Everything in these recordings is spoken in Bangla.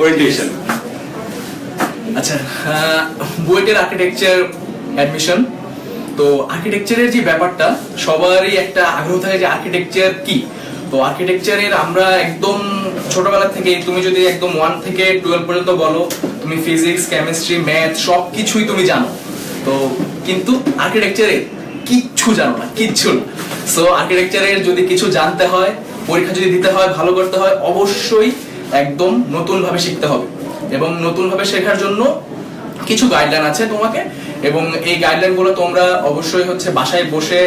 ওরিয়েন্টেশন আচ্ছা বুয়েটের আর্কিটেকচার অ্যাডমিশন তো আর্কিটেকচারের যে ব্যাপারটা, সবারই একটা আগ্রহ থাকে যে আর্কিটেকচার কি? তো আর্কিটেকচারের আমরা একদম ছোটবেলা থেকে তুমি যদি একদম ওয়ান থেকে টুয়েলভ পর্যন্ত বলো, তুমি ফিজিক্স কেমিস্ট্রি ম্যাথ সব কিছুই তুমি জানো। তো কিন্তু আর্কিটেকচারে কিচ্ছু জানো না, কিচ্ছু না। সো আর্কিটেকচারের যদি কিছু জানতে হয়, পরীক্ষা যদি দিতে হয়, ভালো করতে হয়, অবশ্যই একদম নতুনভাবে শিখতে হবে। এবং নতুনভাবে শেখার জন্য কিছু গাইডলাইন আছে তোমাকে। এবং এই গাইডলাইনগুলো তোমরা অবশ্যই হচ্ছে বাসায় বসে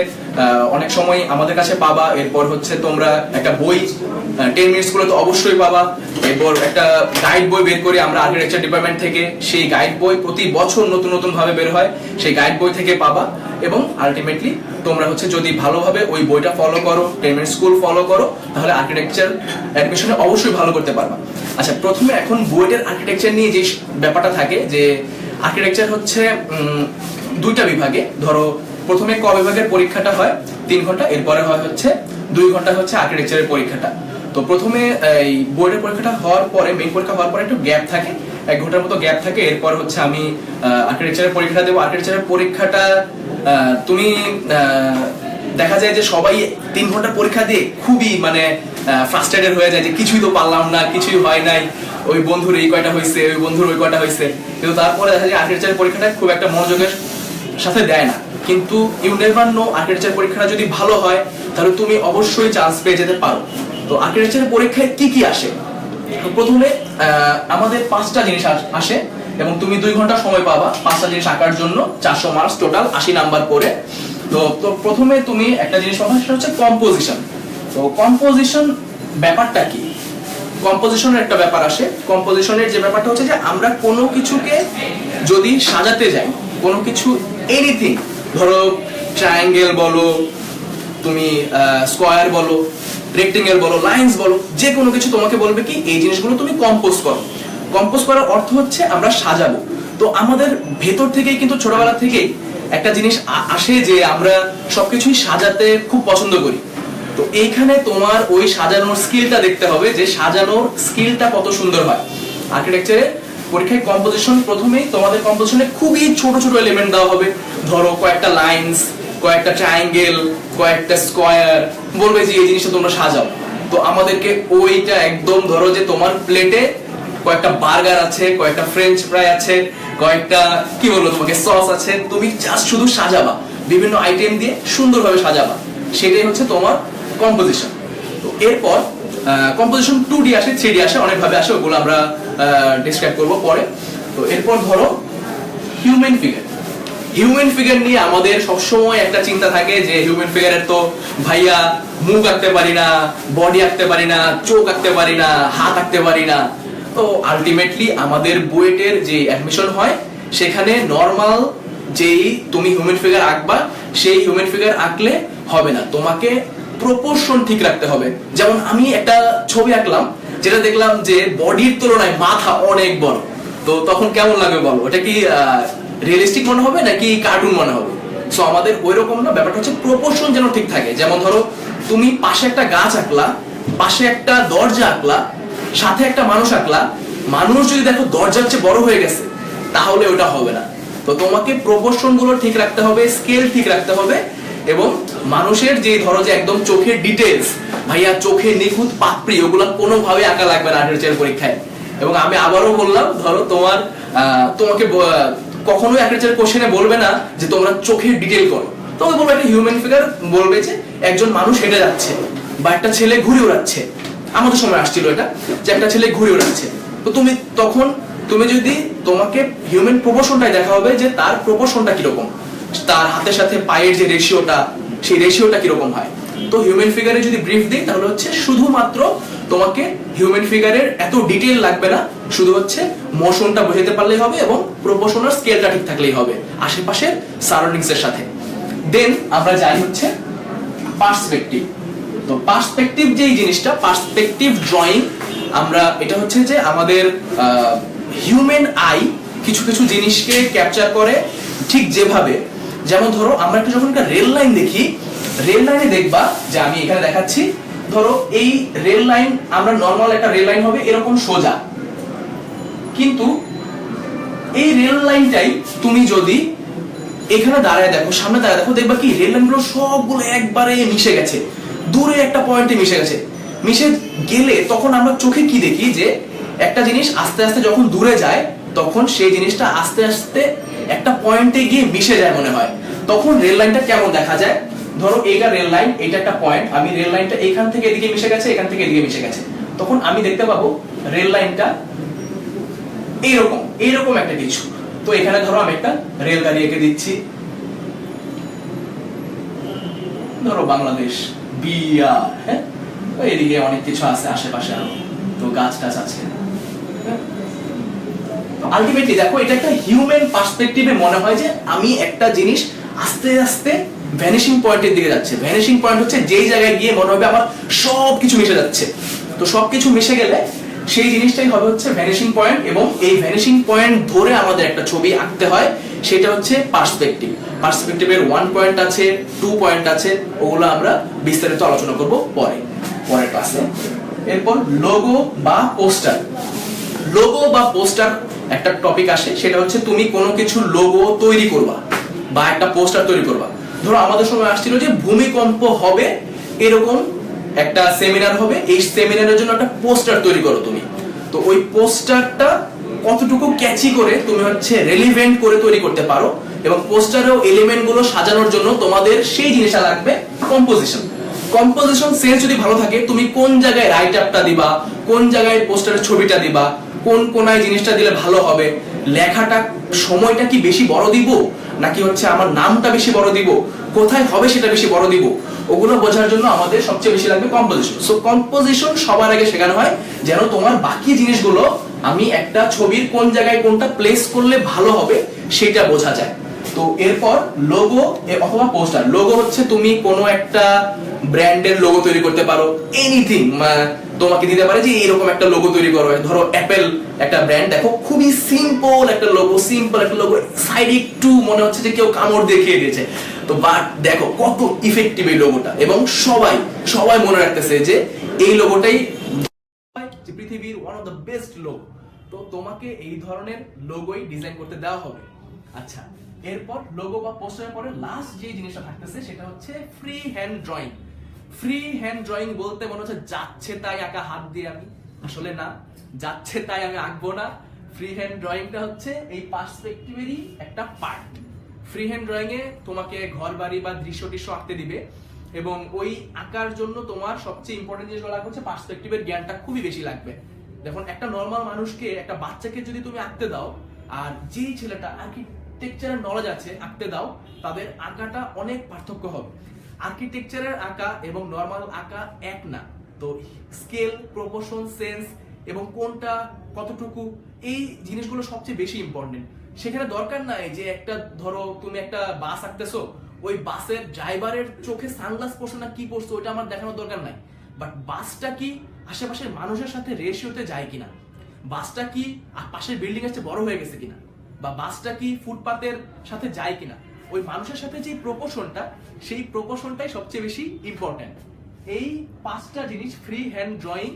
অনেক সময় আমাদের কাছে পাবা, এরপর হচ্ছে তোমরা একটা বই টেন মিনিটসগুলো তো অবশ্যই পাবা, এরপর একটা গাইড বই বের করি আমরা আর্কিটেকচার ডিপার্টমেন্ট থেকে সেই গাইড বই প্রতি বছর নতুন নতুন ভাবে বের হয়, সেই গাইড বই থেকে পাবা এবং আলটিমেটলি তোমরা হচ্ছে যদি ভালোভাবে ওই বইটা ফলো করো টেন স্কুল ফলো করো, তাহলে আর্কিটেকচার অ্যাডমিশনে অবশ্যই ভালো করতে পারবা। আচ্ছা প্রথমে এখন বইটার আর্কিটেকচার নিয়ে যে ব্যাপারটা থাকে যে আর্কিটেকচার হচ্ছে দুইটা বিভাগে। ধরো, প্রথমে ক বিভাগের পরীক্ষাটা হয়, তিন ঘণ্টা, এরপরে হয় হচ্ছে, দুই ঘণ্টা হচ্ছে আর্কিটেকচারের পরীক্ষাটা। তো প্রথমে, এই বোর্ডের পরীক্ষাটা হওয়ার পরে মেইন পরীক্ষা হওয়ার পরে একটু গ্যাপ থাকে, এক ঘণ্টার মতো গ্যাপ থাকে, এরপর হচ্ছে আমি আর্কিটেকচারের পরীক্ষাটা দেবো। আর্কিটেকচারের পরীক্ষাটা তুমি দেখা যায় যে সবাই তিন ঘণ্টার পরীক্ষা দিয়ে খুবই মানে ফ্রাস্ট্রেটেড হয়ে যায় যে কিছুই তো পারলাম না, কিছুই হয় নাই। ওই বন্ধুর এই কয়টা হয়েছে, ওই বন্ধুর ওই কয়টা হয়েছে। কিন্তু তারপরে দেখা যায় আর্কিটেকচারের পরীক্ষাটা খুব একটা মনোযোগের সাথে দেয় না। কিন্তু ইউ নেভার নো আর্কিটেকচার পরীক্ষাটা যদি ভালো হয়, তাহলে তুমি অবশ্যই চান্স পেয়ে যেতে পারো। তো আর্কিটেকচারের পরীক্ষায় কি কি আসে? প্রথমে আমাদের পাঁচটা জিনিস আসে এবং তুমি দুই ঘণ্টা সময় পাবা পাঁচটা জিনিস আঁকার জন্য, চারশো মার্কস টোটাল আশি নাম্বার করে। তো তো প্রথমে তুমি একটা জিনিস পাবা, সেটা হচ্ছে কম্পোজিশন তো কম্পোজিশন ব্যাপারটা কি? কম্পোজিশনের একটা ব্যাপার আসে। কম্পোজিশনের যে ব্যাপারটা হচ্ছে যে, আমরা কোনো কিছুকে যদি সাজাতে যাই, কোনো কিছু এনিথিং ধরো ট্রায়াঙ্গেল বলো, তুমি স্কোয়ার বলো রেক্টেঙ্গেল বলো লাইন্স বলো, যে কোনো কিছু তোমাকে বলবে কি, এই জিনিসগুলো তুমি কম্পোজ করো। কম্পোজ করার অর্থ হচ্ছে আমরা সাজাবো। তো আমাদের ভেতর থেকেই কিন্তু ছোটবেলা থেকেই একটা জিনিস আসে যে আমরা সবকিছুই সাজাতে খুব পছন্দ করি। তো এইখানে তোমার ওই সাজানোর স্কিলটা দেখতে হবে যে সাজানোর স্কিলটা কত সুন্দর হয়। আর্কিটেকচারে পরীক্ষায় কম্পোজিশন প্রথমেই তোমাদের কম্পোজিশনে খুবই ছোট ছোট এলিমেন্ট দেওয়া হবে। ধরো কয়েকটা লাইন্স কয়েকটা ট্রায়াঙ্গেল কয়েকটা স্কোয়ার বলবে যে এই জিনিসটা তোমরা সাজাও। তো আমাদেরকে ওইটা একদম ধরো যে তোমার প্লেটে কয়েকটা বার্গার আছে, কয়েকটা ফ্রেঞ্চ ফ্রাই আছে, কয়েকটা, কি বলব তোমাকে সস আছে। তুমি জাস্ট শুধু সাজাবা। বিভিন্ন আইটেম দিয়ে সুন্দরভাবে সাজাবা। সেটাই হচ্ছে তোমার কম্পোজিশন তো এরপর কম্পোজিশন টু ডি আসে থ্রি ডি আসে, অনেকভাবে আসে, ওগুলো আমরা ডিসক্রাইব করব পরে। তো এরপর ধরো হিউম্যান ফিগার হিউম্যান ফিগার নিয়ে আমাদের সবসময় একটা চিন্তা থাকে যে হিউম্যান ফিগারের তো ভাইয়া মুখ আঁকতে পারি না বডি আঁকতে পারি না, চোখ আঁকতে পারি না, হাত আঁকতে পারি না। তো আলটিমেটলি আমাদের বুয়েটের যে অ্যাডমিশন হয়, সেখানে নর্মাল যেই তুমি হিউম্যান ফিগার আঁকবা, সেই হিউম্যান ফিগার আঁকলে হবে না। তোমাকে প্রপোর্শন ঠিক রাখতে হবে। যেমন আমি একটা ছবি আঁকলাম, যেটা দেখলাম যে বডির তুলনায় মাথা অনেক বড়। তো তখন কেমন লাগবে বলো? ওটা কি রিয়েলিস্টিক মনে হবে নাকি কার্টুন মনে হবে? সো আমাদের ওই রকম না, ব্যাপারটা হচ্ছে প্রপোর্শন যেন ঠিক থাকে। যেমন ধরো, তুমি পাশে একটা গাছ আঁকলা, পাশে একটা দরজা আঁকলা, সাথে একটা মানুষ আঁকলা। মানুষ যদি দেখো দরজার চেয়ে বড় হয়ে গেছে, তাহলে ওটা হবে না। তো তোমাকে প্রপোর্শনগুলো ঠিক রাখতে হবে স্কেল ঠিক রাখতে হবে এবং মানুষের যে ধরো যে একদম চোখের ডিটেলস ভাইয়া চোখে নিখুঁত পাপড়ি, ওগুলো কোনোভাবে আঁকা লাগবে না আর্টিচার পরীক্ষায়। এবং আমি আবারও বললাম, ধরো তোমার তোমাকে কখনোই আর্টিচার কোশ্চেনে বলবে না যে তোমরা চোখের ডিটেল করো। তোমাকে বলবে একটা হিউম্যান ফিগার বলবে যে একজন মানুষ হেঁটে যাচ্ছে বা একটা ছেলে ঘুরে ওড়াচ্ছে। আমাদের সময় আসছিল এটা, যে একটা ছেলে ঘুরে ওড়াচ্ছে। তো তুমি তখন, তুমি যদি তোমাকে হিউম্যান প্রপোর্শনটাই দেখা হবে যে তার প্রপোর্শনটা কীরকম? তার হাতের সাথে পায়ের যে রেশিওটা সেই রেশিওটা কীরকম হয়? তো হিউম্যান ফিগারে যদি ব্রিফ দিই, তাহলে হচ্ছে শুধুমাত্র তোমাকে হিউম্যান ফিগারের এত ডিটেল লাগবে না, শুধু হচ্ছে মোশনটা বোঝাতে পারলেই হবে এবং প্রপোর্শনাল স্কেলটা ঠিক থাকলেই হবে, আশেপাশের সারাউন্ডিংস এর সাথে। দেন আমরা যাই হচ্ছে পার্সপেক্টিভ তো পার্সপেক্টিভ যেই জিনিসটা পার্সপেক্টিভ ড্রয়িং আমরা এটা হচ্ছে যে আমাদের হিউম্যান আই কিছু কিছু জিনিসকে ক্যাপচার করে ঠিক যেভাবে যেমন ধরো, আমরা একটা যখন একটা রেল লাইন দেখি রেল লাইনে দেখবা যে আমি এখানে দেখাচ্ছি, ধরো এই রেল লাইন আমরা নর্মাল একটা রেল লাইন হবে, এরকম সোজা। কিন্তু এই রেল লাইনটাই তুমি যদি এখানে দাঁড়ায় দেখো, সামনে দাঁড়ায় দেখো, দেখবা কি রেল লাইনগুলো সবগুলো একবারে মিশে গেছে। দূরে একটা পয়েন্টে মিশে গেছে। মিশে গেলে তখন আমরা চোখে কি দেখি যে, একটা জিনিস আস্তে আস্তে যখন দূরে যায়, তখন সেই জিনিসটা আস্তে আস্তে একটা পয়েন্টে গিয়ে মিশে যায় মনে হয়। তখন রেল লাইনটা কেমন দেখা যায়? ধরো এইটা রেল লাইন এটা একটা পয়েন্ট আমি রেল লাইনটা এখান থেকে এদিকে মিশে গেছে, এখান থেকে এদিকে মিশে গেছে। তখন আমি দেখতে পাবো রেল লাইনটা এইরকম এইরকম একটা কিছু। তো এখানে ধরো আমি একটা রেলগাড়ি এঁকে দিচ্ছি। ধরো বাংলাদেশ, বিআর হ্যাঁ? এদিকে অনেক কিছু আছে, আশেপাশে আরও। তো গাছ টাছ আছে। আলটিমেটলি দেখো, এটা একটা হিউম্যান পার্সপেক্টিভে মনে হয় যে আমি একটা জিনিস আস্তে আস্তে ভ্যানিশিং পয়েন্টের দিকে যাচ্ছে। ভ্যানিশিং পয়েন্ট হচ্ছে যেই জায়গায় গিয়ে মনে হবে আমার সব কিছু মিশে যাচ্ছে। তো সব কিছু মিশে গেলে সেই জিনিসটাই হবে হচ্ছে ভ্যানিশিং পয়েন্ট এবং এই ভ্যানিশিং পয়েন্ট ধরে আমাদের একটা ছবি আঁকতে হয়, সেটা হচ্ছে পার্সপেক্টিভ পার্সপেক্টিভের ওয়ান পয়েন্ট আছে টু পয়েন্ট আছে, ওগুলো আমরা বিস্তারিত আলোচনা করব পরে। পরের ক্লাসে এরপর লোগো বা পোস্টার লোগো বা পোস্টার একটা টপিক আসে, সেটা হচ্ছে তুমি কোনো কিছু লোগো তৈরি করবা বা একটা পোস্টার তৈরি করবা। ধরো আমাদের সময় আসছিল যে ভূমিকম্প হবে, এরকম একটা সেমিনার হবে, এই সেমিনারের জন্য একটা পোস্টার তৈরি করো তুমি। তো ওই পোস্টারটা কতটুকু ক্যাচি করে তুমি হচ্ছে রেলিভেন্ট করে তৈরি করতে পারো এবং পোস্টারেও এলিমেন্টগুলো সাজানোর জন্য তোমাদের সেই জিনিসটা লাগবে কম্পোজিশন কম্পোজিশন সেন্স যদি ভালো থাকে, তুমি কোন জায়গায় রাইট আপটা দিবা, কোন জায়গায় পোস্টারের ছবিটা দিবা কোন কোনায় জিনিসটা দিলে ভালো হবে? লেখাটা সময়টা কি বেশি বড় দিব? নাকি হচ্ছে আমার নামটা বেশি বড় দিব? কোথায় হবে সেটা বেশি বড় দিব? ওগুলো বোঝার জন্য আমাদের সবচেয়ে বেশি লাগবে কম্পোজিশন সো কম্পোজিশন সবার আগে শেখানো হয় যেন তোমার বাকি জিনিসগুলো আমি একটা ছবির কোন জায়গায় কোনটা প্লেস করলে ভালো হবে সেটা বোঝা যায়। তো এরপর লোগো অথবা পোস্টার লোগো হচ্ছে তুমি কোনো একটা ব্র্যান্ডের লোগো তৈরি করতে পারো এনিথিং তোমাকে দিতে পারে যে এরকম একটা লোগো তৈরি করো। ধরো অ্যাপেল একটা ব্র্যান্ড দেখো, খুবই সিম্পল একটা লোগো সিম্পল একটা লোগো সাইড একটু মনে হচ্ছে যে কেউ কামড় দেখিয়ে দিয়েছে। তো বাট দেখো, কত ইফেক্টিভ এই লোগোটা এবং সবাই সবাই মনে রাখতেছে যে এই লোগোটাই পৃথিবীর one of the best logo তো তোমাকে এই ধরনের লোগোই ডিজাইন করতে দেওয়া হবে। আচ্ছা এরপর লোগো বা পোস্টারের পরে লাস্ট যে জিনিসটা থাকতেছে, সেটা হচ্ছে free hand drawing free hand drawing বলতে মনে হচ্ছে, যাচ্ছে তাই আঁকা হাত দিয়ে আমি। আসলে না, যাচ্ছে তাই আমি আঁকবো না। ফ্রি হ্যান্ড ড্রয়িংটা হচ্ছে এই পার্সপেক্টিভেরই একটা পার্ট ফ্রি হ্যান্ড ড্রয়িং এ তোমাকে ঘর বাড়ি বা দৃশ্য টিশ্য আঁকতে দিবে এবং ওই আঁকার জন্য তোমার সবচেয়ে ইম্পর্টেন্ট জিনিসগুলো লাগবে হচ্ছে পার্সপেক্টিভের জ্ঞানটা খুবই বেশি লাগবে। দেখুন, একটা নর্মাল মানুষকে, একটা বাচ্চাকে যদি তুমি আঁকতে দাও, আর যেই ছেলেটা আর্কিটেকচারের নলেজ আছে, আঁকতে দাও, তাদের আঁকাটা অনেক পার্থক্য হবে। আর্কিটেকচারের আঁকা এবং নর্মাল আঁকা এক না। তো স্কেল প্রপোর্শন সেন্স এবং কোনটা কতটুকু, এই জিনিসগুলো সবচেয়ে বেশি ইম্পর্টেন্ট সেখানে দরকার নাই যে একটা, ধরো তুমি একটা বাস আঁকতেছো, ওই বাসের ড্রাইভারের চোখে সানগ্লাস পড়ছো না কি পড়ছো ওটা আমার দেখানোর দরকার নাই। বাট বাসটা কি আশেপাশের মানুষের সাথে রেশিওতে যায় কিনা? বাসটা কি পাশের বিল্ডিং এর চেয়ে বড় হয়ে গেছে কিনা? বা বাসটা কি ফুটপাতের সাথে যায় কিনা? ওই মানুষের সাথে যে প্রপোর্শনটা সেই প্রপোর্শনটাই সবচেয়ে বেশি ইম্পর্টেন্ট এই পাঁচটা জিনিস ফ্রি হ্যান্ড ড্রয়িং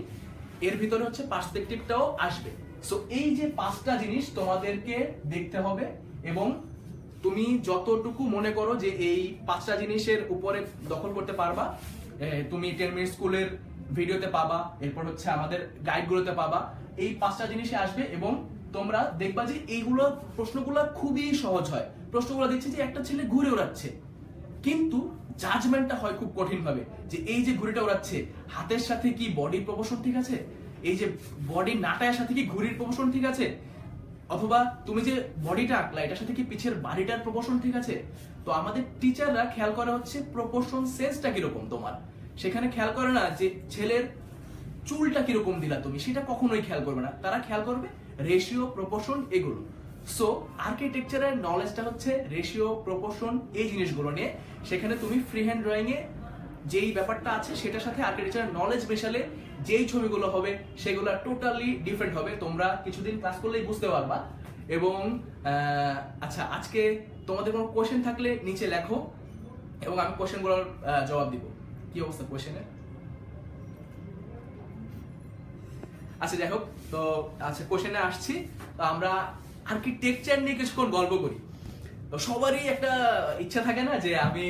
এর ভিতরে হচ্ছে পার্সপেক্টিভটাও আসবে। সো এই যে পাঁচটা জিনিস তোমাদেরকে দেখতে হবে এবং তুমি যতটুকু মনে করো যে এই পাঁচটা জিনিসের উপরে দখল করতে পারবা তুমি টেন মিনিট স্কুলের ভিডিওতে পাবা, এরপর হচ্ছে আমাদের গাইডগুলোতে পাবা, এই পাঁচটা জিনিসে আসবে এবং তোমরা দেখবা যে এইগুলো প্রশ্নগুলো খুবই সহজ হয়। প্রশ্নগুলো দিচ্ছে যে একটা ছেলে ঘুরে ওড়াচ্ছে। কিন্তু জাজমেন্টটা হয় খুব কঠিন ভাবে যে এই যে ঘুড়িটা ওড়াচ্ছে, হাতের সাথে কি বডির প্রপোর্শন ঠিক আছে? এই যে বডির নাটায়ের সাথে কি ঘুড়ির প্রপোর্শন ঠিক আছে? অথবা তুমি যে বডিটা আঁকলা, এটার সাথে কি পিছের বাড়িটার প্রপোর্শন ঠিক আছে? তো আমাদের টিচাররা খেয়াল করে হচ্ছে প্রপোর্শন সেন্সটা কীরকম তোমার। সেখানে খেয়াল করে না যে ছেলের চুলটা কীরকম দিলা তুমি, সেটা কখনোই খেয়াল করবে না। তারা খেয়াল করবে রেশিও প্রপোর্শন এগুলো। সো আর্কিটেকচারের নলেজটা হচ্ছে রেশিও প্রপোর্শন এই জিনিসগুলো নিয়ে। সেখানে তুমি ফ্রি হ্যান্ড ড্রয়িং এ যেই ব্যাপারটা আছে সেটার সাথে আর্কিটেকচার নলেজ মেশালে যেই ছবিগুলো হবে সেগুলো টোটালি ডিফারেন্ট হবে। তোমরা কিছুদিন ক্লাস করলেই বুঝতে পারবা। এবং আচ্ছা আজকে তোমাদের কোনো কোশ্চেন থাকলে নিচে লেখো এবং আমি কোশ্চেনগুলোর আহ, জবাব দিব। কি অবস্থা কোশ্চেনের আচ্ছা যাই হোক তো আচ্ছা কোশ্চেনে আসছি। তো আমরা আর্কিটেকচার নিয়ে কিছুক্ষণ গল্প করি। সবারই একটা ইচ্ছা থাকে না যে আমি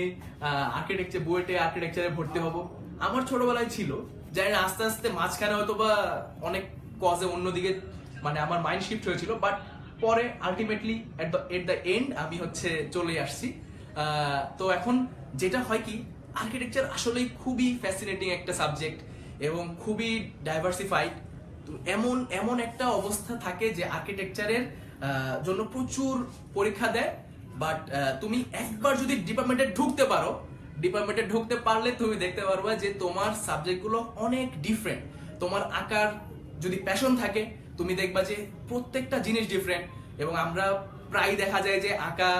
আর্কিটেকচার বুয়েটে আর্কিটেকচারে ভর্তি হব। আমার ছোটবেলায় ছিল, জানি না, আস্তে আস্তে মাঝখানে হয়তো বা অনেক কজে অন্যদিকে মানে আমার মাইন্ড শিফট হয়েছিল বাট পরে ultimately at the at the end আমি হচ্ছে চলে আসছি। তো এখন যেটা হয় কি আর্কিটেকচার আসলেই খুবই ফ্যাসিনেটিং একটা সাবজেক্ট এবং খুবই ডাইভার্সিফাইড এমন এমন একটা অবস্থা থাকে যে আর্কিটেকচারের জন্য প্রচুর পরীক্ষা দেয় বাট তুমি একবার যদি ডিপার্টমেন্টে ঢুকতে পারো ডিপার্টমেন্টে ঢুকতে পারলে তুমি দেখতে পারবা যে তোমার সাবজেক্টগুলো অনেক ডিফারেন্ট তোমার আঁকার যদি প্যাশন থাকে, তুমি দেখবা যে প্রত্যেকটা জিনিস ডিফারেন্ট এবং আমরা প্রায় দেখা যায় যে আঁকা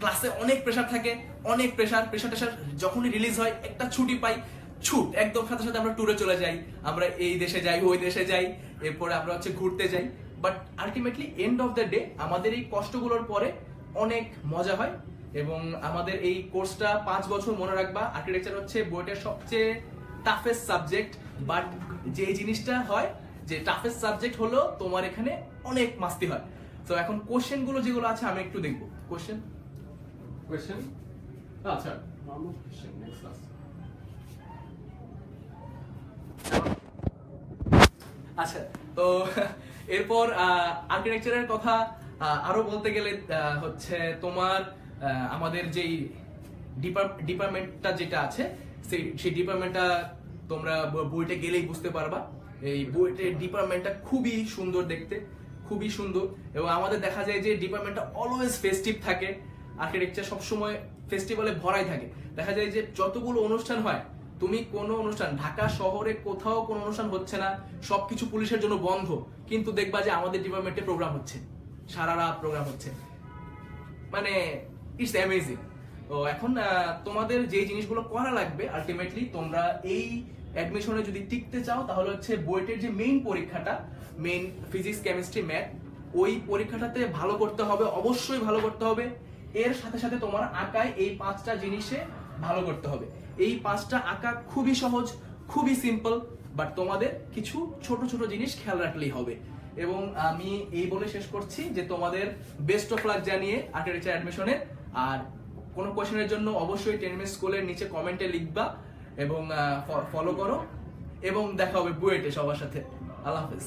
ক্লাসে অনেক প্রেশার থাকে, অনেক প্রেশার প্রেশার টেশার যখনই রিলিজ হয়, একটা ছুটি পাই, ছুট, একদম সাথে সাথে আমরা ট্যুরে চলে যাই। আমরা এই দেশে যাই, ওই দেশে যাই, এরপরে আমরা হচ্ছে ঘুরতে যাই। But ultimately end of the day আমাদের এই কষ্টগুলোর পরে অনেক মজা হয় এবং আমাদের এই কোর্সটা পাঁচ বছর মনে রাখবা আর্কিটেকচার হচ্ছে বইটার সবচেয়ে টাফেস্ট সাবজেক্ট বাট যে জিনিসটা হয় যে টাফেস্ট সাবজেক্ট হলো তোমার এখানে অনেক মাস্তি হয়। তো এখন কোশ্চেনগুলো যেগুলো আছে আমি একটু দেখব। কোশ্চেন কোশ্চেন আচ্ছা class. আচ্ছা তো এরপর আর্কিটেকচারের কথা আরও বলতে গেলে হচ্ছে তোমার আমাদের যেই ডিপার্টমেন্টটা যেটা আছে, সেই সেই ডিপার্টমেন্টটা তোমরা বইটা গেলেই বুঝতে পারবা। এই বইটের ডিপার্টমেন্টটা খুবই সুন্দর দেখতে, খুবই সুন্দর। এবং আমাদের দেখা যায় যে ডিপার্টমেন্টটা অলওয়েজ ফেস্টিভ থাকে। আর্কিটেকচার সবসময় ফেস্টিভ্যালে ভরাই থাকে। দেখা যায় যে যতগুলো অনুষ্ঠান হয় তুমি কোনো অনুষ্ঠান, ঢাকা শহরে কোথাও কোনো অনুষ্ঠান হচ্ছে না, সবকিছু পুলিশের জন্য বন্ধ। কিন্তু দেখবা যে আমাদের ডিপার্টমেন্টে প্রোগ্রাম হচ্ছে। সারা রাত প্রোগ্রাম হচ্ছে। মানে ইটস অ্যামেজিং তো এখন তোমাদের যে জিনিসগুলো করা লাগবে আলটিমেটলি তোমরা এই অ্যাডমিশনে যদি টিকতে চাও, তাহলে হচ্ছে বুয়েটের যে মেইন পরীক্ষাটা মেইন ফিজিক্স কেমিস্ট্রি ম্যাথ ওই পরীক্ষাটাতে ভালো করতে হবে, অবশ্যই ভালো করতে হবে। এর সাথে সাথে তোমার আঁকায় এই পাঁচটা জিনিসে ভালো করতে হবে। এই পাঁচটা আঁকা খুবই সহজ, খুবই সিম্পল বাট তোমাদের কিছু ছোট ছোট জিনিস খেয়াল রাখলেই হবে। এবং আমি এই বলে শেষ করছি যে তোমাদের বেস্ট অফ লাক জানিয়ে আর্কিটেকচার অ্যাডমিশনে আর কোনো কোয়েশনের জন্য অবশ্যই টেন টেনমে স্কুলের নিচে কমেন্টে লিখবা এবং ফলো করো। এবং দেখা হবে বুয়েটে সবার সাথে। আল্লাহ হাফেজ।